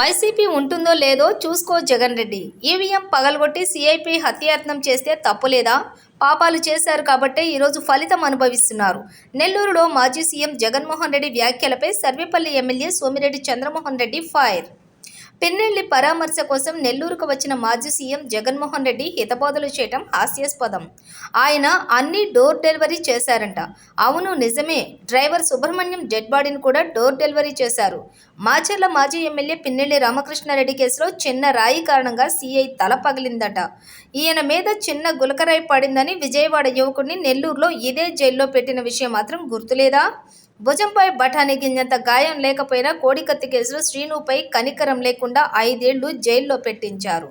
YCP ఉంటుందో లేదో చూసుకో జగన్ రెడ్డి. ఈవీఎం పగలగొట్టి సిఐపి హత్యాయత్నం చేస్తే తప్పులేదా పాపాలు చేశారు కాబట్టే ఈరోజు ఫలితం అనుభవిస్తున్నారు. నెల్లూరులో మాజీ సీఎం జగన్మోహన్ రెడ్డి వ్యాఖ్యలపై సర్వేపల్లి ఎమ్మెల్యే సోమిరెడ్డి చంద్రమోహన్ రెడ్డి ఫైర్. పిన్నెల్లి పరామర్శ కోసం నెల్లూరుకు వచ్చిన మాజీ సీఎం జగన్మోహన్ రెడ్డి హితబోధలు చేయటం హాస్యాస్పదం. ఆయన అన్ని డోర్ డెలివరీ చేశారంట. అవును నిజమే. డ్రైవర్ సుబ్రహ్మణ్యం డెడ్ బాడీని కూడా డోర్ డెలివరీ చేశారు. మాచర్ల మాజీ ఎమ్మెల్యే పిన్నెల్లి రామకృష్ణారెడ్డి కేసులో చిన్న రాయి కారణంగా సీఐ తల పగిలిందట. ఈయన మీద చిన్న గులకరాయి పడిందని విజయవాడ యువకుడిని నెల్లూరులో ఇదే జైల్లో పెట్టిన విషయం మాత్రం గుర్తులేదా? భుజంపై బఠానీ గింజంత గాయం లేకపోయినా కోడికత్తి కేసులో శ్రీనుపై కనికరం లేకుండా ఐదేళ్ళు జైల్లో పెట్టించారు.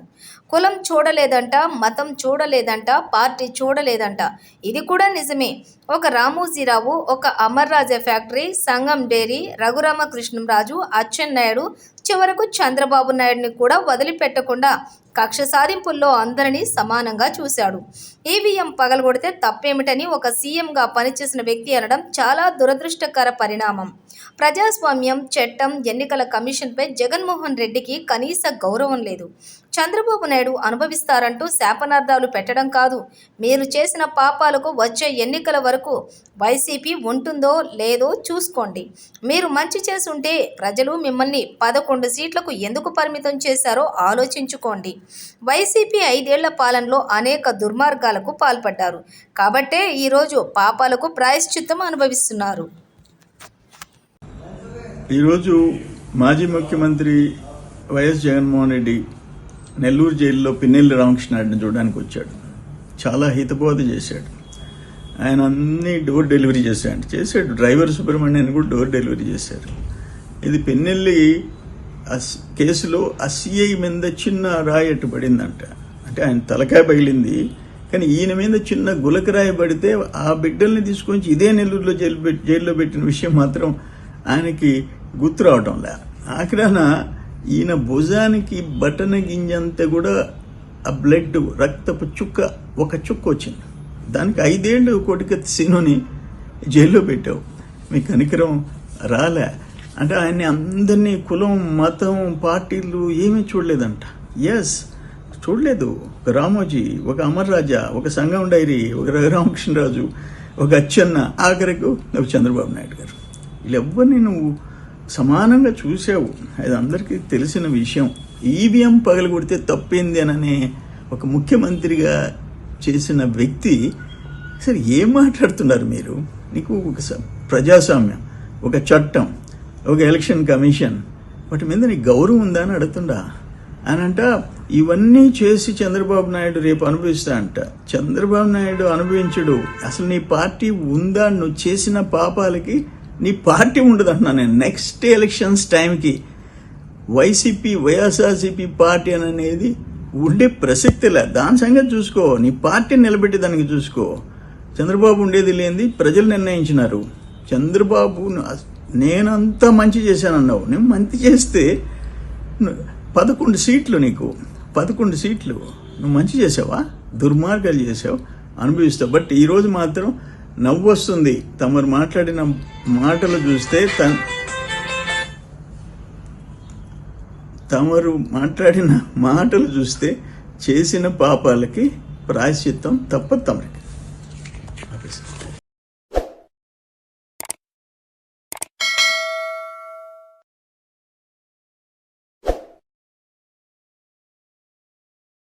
కులం చూడలేదంట మతం చూడలేదంట పార్టీ చూడలేదంట. ఇది కూడా నిజమే. ఒక రామోజీరావు ఒక అమర్రాజా ఫ్యాక్టరీ సంగం డైరీ రఘురామకృష్ణంరాజు అచ్చెన్నాయుడు చివరకు చంద్రబాబు నాయుడిని కూడా వదిలిపెట్టకుండా కక్ష సాధింపుల్లో అందరినీ సమానంగా చూశాడు. ఈవీఎం పగలగొడితే తప్పేమిటని ఒక సీఎంగా పనిచేసిన వ్యక్తి అనడం చాలా దురదృష్టకర పరిణామం. ప్రజాస్వామ్యం చట్టం ఎన్నికల కమిషన్పై జగన్మోహన్ రెడ్డికి కనీస గౌరవం లేదు. చంద్రబాబు నాయుడు అనుభవిస్తారంటూ శాపనార్థాలు పెట్టడం కాదు. మీరు చేసిన పాపాలకు వచ్చే ఎన్నికల వరకు వైసీపీ ఉంటుందో లేదో చూసుకోండి. మీరు మంచి చేసుంటే ప్రజలు మిమ్మల్ని పదకొండు సీట్లకు ఎందుకు పరిమితం చేశారో ఆలోచించుకోండి. వైసీపీ ఐదేళ్ళ పాలనలో అనేక దుర్మార్గాలకు పాల్పడ్డారు. కాబట్టే ఈరోజు పాపాలకు ప్రాయశ్చిత్తం అనుభవిస్తున్నారు. ఈరోజు మాజీ ముఖ్యమంత్రి వైఎస్ జగన్మోహన్ రెడ్డి నెల్లూరు జైల్లో పిన్నెల్లి రామకృష్ణారెడ్డిని చూడడానికి వచ్చాడు. చాలా హితబోధ చేశాడు. ఆయన అన్ని డోర్ డెలివరీ చేశాడు. చేశాడు. డ్రైవర్ సుబ్రహ్మణ్యాన్ని కూడా డోర్ డెలివరీ చేశారు. ఇది పెన్నెల్లి అస్- కేసులో అసిఐ మీద చిన్న రాయి పడిందంట. అంటే ఆయన తలకాయ పగిలింది. కానీ ఈయన మీద చిన్న గులకరాయి పడితే ఆ బిడ్డల్ని తీసుకొని ఇదే నెల్లూరులో జైలు జైల్లో పెట్టిన విషయం మాత్రం ఆయనకి గుర్తు రావటం లే. ఆఖరాన ఈయన భుజానికి బటన గింజంతా కూడా ఆ బ్లడ్ రక్తపు చుక్క ఒక చుక్క వచ్చింది. దానికి ఐదేళ్ళు కోటికత్తి సీనుని జైల్లో పెట్టావు. మీ కనికరం రాలే. అంటే ఆయన్ని అందరినీ కులం మతం పార్టీలు ఏమీ చూడలేదంట. ఎస్ చూడలేదు. ఒక రామోజీ ఒక అమర్ రాజా ఒక సంగం డైరీ ఒక రఘురామకృష్ణరాజు ఒక అచ్చన్న ఆఖరకు చంద్రబాబు నాయుడు గారు. వీళ్ళెవ్వరిని నువ్వు సమానంగా చూసావు. అది అందరికీ తెలిసిన విషయం. ఈవీఎం పగలగొడితే తప్పేంది అననే ఒక ముఖ్యమంత్రిగా చేసిన వ్యక్తి సరే ఏం మాట్లాడుతున్నారు మీరు? నీకు ఒక స- ప్రజాస్వామ్యం ఒక చట్టం ఒక ఎలక్షన్ కమిషన్ వాటి మీద నీకు గౌరవం ఉందా? అని అడుగుతుండా. అని అంట ఇవన్నీ చేసి చంద్రబాబు నాయుడు రేపు అనుభవిస్తా అంట. చంద్రబాబు నాయుడు అనుభవించడు. అసలు నీ పార్టీ ఉందా? నువ్వు చేసిన పాపాలకి నీ పార్టీ ఉండదు అంటున్నా నేను నెక్స్ట్ ఎలక్షన్స్ టైంకి వైసీపీ వైఎస్ఆర్సీపీ పార్టీ అని అనేది ఉండే ప్రసక్తిలే దాని సంగతి చూసుకో. నీ పార్టీ నిలబెట్టి దానికి చూసుకో. చంద్రబాబు ఉండేది లేనిది ప్రజలు నిర్ణయించినారు. చంద్రబాబు నేనంతా మంచి చేశానన్నావు. నేను మంచి చేస్తే పదకొండు సీట్లు నీకు. పదకొండు సీట్లు. నువ్వు మంచి చేసావా? దుర్మార్గాలు చేసావు. అనుభవిస్తావు. బట్ ఈరోజు మాత్రం నవ్వు వస్తుంది తమరు మాట్లాడిన మాటలు చూస్తే తన్ తమరు మాట్లాడిన మాటలు చూస్తే చేసిన పాపాలకి ప్రాయశ్చిత్తం తప్ప తమరికి.